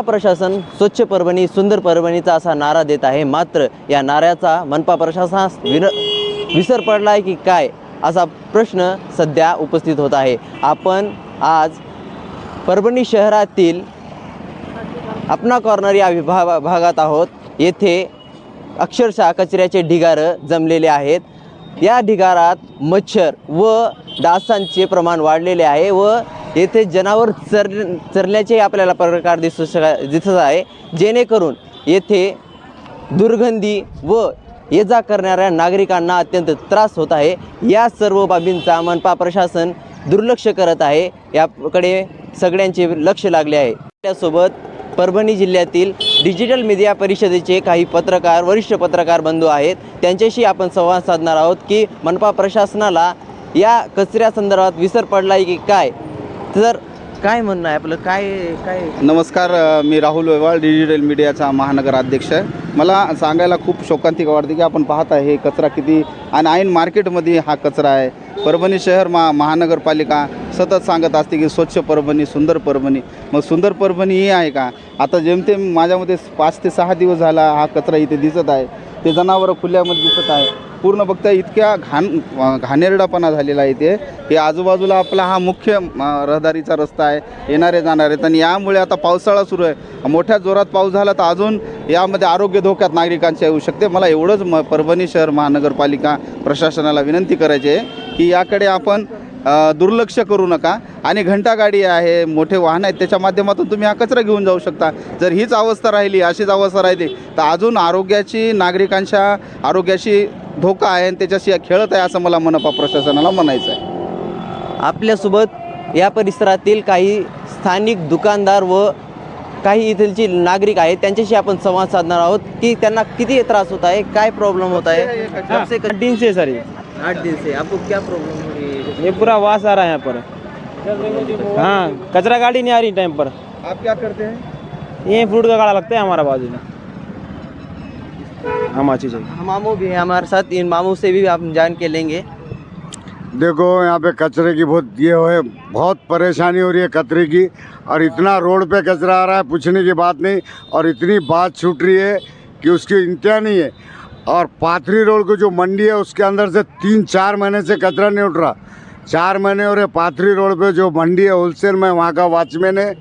मनपा प्रशासन स्वच्छ परभणी सुंदर परभणीचा असा नारा देत आहे. मात्र या नाऱ्याचा मनपा प्रशासनास विर विसर पडला आहे की काय असा प्रश्न सध्या उपस्थित होत आहे. आपण आज परभणी शहरातील अपना कॉर्नर या विभाग भागात आहोत. येथे अक्षरशः कचऱ्याचे ढिगारं जमलेले आहेत. या ढिगारात मच्छर व डासांचे प्रमाण वाढलेले आहे व येथे जनावर चर चरण्याचे आपल्याला प्रकार दिसू शका दिसत आहे. जेणेकरून येथे दुर्गंधी व ये जा करणाऱ्या नागरिकांना अत्यंत त्रास होत आहे. या सर्व बाबींचा मनपा प्रशासन दुर्लक्ष करत आहे. याकडे सगळ्यांचे लक्ष लागले आहे. त्यासोबत परभणी जिल्ह्यातील डिजिटल मीडिया परिषदेचे काही पत्रकार वरिष्ठ पत्रकार बंधू आहेत. त्यांच्याशी आपण संवाद साधणार आहोत की मनपा प्रशासनाला या कचऱ्यासंदर्भात विसर पडला आहे की काय? तर काय म्हणणं आहे आपलं? काय काय नमस्कार मी राहुल वेवाळ डिजिटल मीडियाचा महानगर अध्यक्ष आहे. मला सांगायला खूप शोकांतिक वाटते की आपण पाहत आहे हे कचरा किती आणि ऐन मार्केटमध्ये हा कचरा आहे. परभणी शहर मा महानगरपालिका सतत सांगत असते की स्वच्छ परभणी सुंदर परभणी. मग सुंदर परभणी ही आहे का? आता जेमतेम माझ्यामध्ये पाच ते सहा दिवस झाला हा कचरा इथे दिसत आहे. ते जनावरं खुल्यामध्ये दिसत आहे. पूर्ण फक्त इतक्या घाण घाणेरडापणा झालेला आहे इथे. हे आजूबाजूला आपला हा मुख्य रहदारीचा रस्ता आहे येणारे जाणारे आणि यामुळे आता पावसाळा सुरू आहे. मोठ्या जोरात पाऊस झाला तर अजून यामध्ये आरोग्य धोक्यात नागरिकांचे येऊ शकते. मला एवढंच म परभणी शहर महानगरपालिका प्रशासनाला विनंती करायची आहे की याकडे आपण दुर्लक्ष करू नका. आणि घंटागाडी आहे मोठे वाहन आहेत त्याच्या माध्यमातून तुम्ही हा कचरा घेऊन जाऊ शकता. जर हीच अवस्था राहिली अशीच अवस्था राहिली तर अजून आरोग्याची नागरिकांच्या आरोग्याशी धोका आहे आणि त्याच्याशी खेळत आहे असं मला मनपा प्रशासनाला म्हणायचं आहे. आपल्यासोबत या परिसरातील काही स्थानिक दुकानदार व काही इथलची नागरिक आहेत त्यांच्याशी आपण संवाद साधणार आहोत. की त्यांना किती त्रास होत आहे काय प्रॉब्लेम होता है कब से आठ दिन से सर. ये आठ दिन से आपको क्या प्रॉब्लम हो रही है? ये पूरा वास आ रहा है यहाँ पर। हाँ कचरा गाड़ी नहीं आ रही टाइम पर। आप क्या करते हैं? ये फ्रूट का गाड़ा लगता है हमारा बाजू में। हम अच्छी चाहिए हम मामू भी हैं हमारे साथ इन मामू से भी आप जान के लेंगे। देखो यहाँ पे कचरे की बहुत ये है बहुत परेशानी हो रही है कचरे की और इतना रोड पे कचरा आ रहा है पूछने की बात नहीं और इतनी बात छूट रही है कि उसकी इंतहा नहीं है। और पाथरी रोड को जो मंडी है उसके अंदर से तीन चार महीने से कचरा नहीं उठ रहा। चार महीने हो रहे पाथरी रोड पे जो मंडी है होलसेल में वहाँ का वॉचमैन है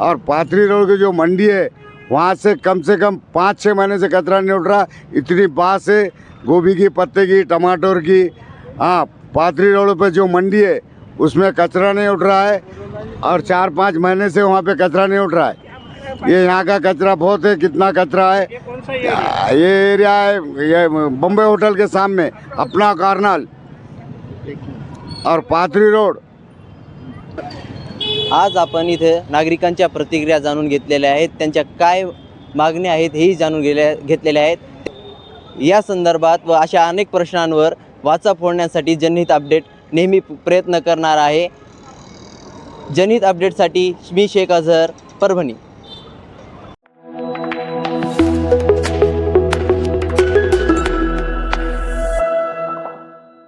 और पाथरी रोड की जो मंडी है वहाँ से कम से कम पाँच छः महीने से कचरा नहीं उठ रहा। इतनी बास है, गोभी की, पत्ते की, टमाटर की। हाँ पाथरी रोड पर जो मंडी है, उसमें कचरा नहीं उठ रहा है और चार पाँच महीने से वहाँ पे कचरा नहीं उठ रहा है। ये यहाँ का कचरा बहुत है, कितना कचरा है? ये एरिया है, ये बम्बे होटल के सामने, अपना कार्नल। और पाथरी रोड। आज आपण इथे नागरिकांच्या प्रतिक्रिया जाणून घेतलेल्या आहेत. त्यांच्या काय मागण्या आहेत हेही जाणून गेल्या घेतलेल्या आहेत. या संदर्भात व अशा अनेक प्रश्नांवर वाचा फोडण्यासाठी जनहित अपडेट नेहमी प्रयत्न करणार आहे. जनहित अपडेटसाठी मी शेख अझहर परभणी.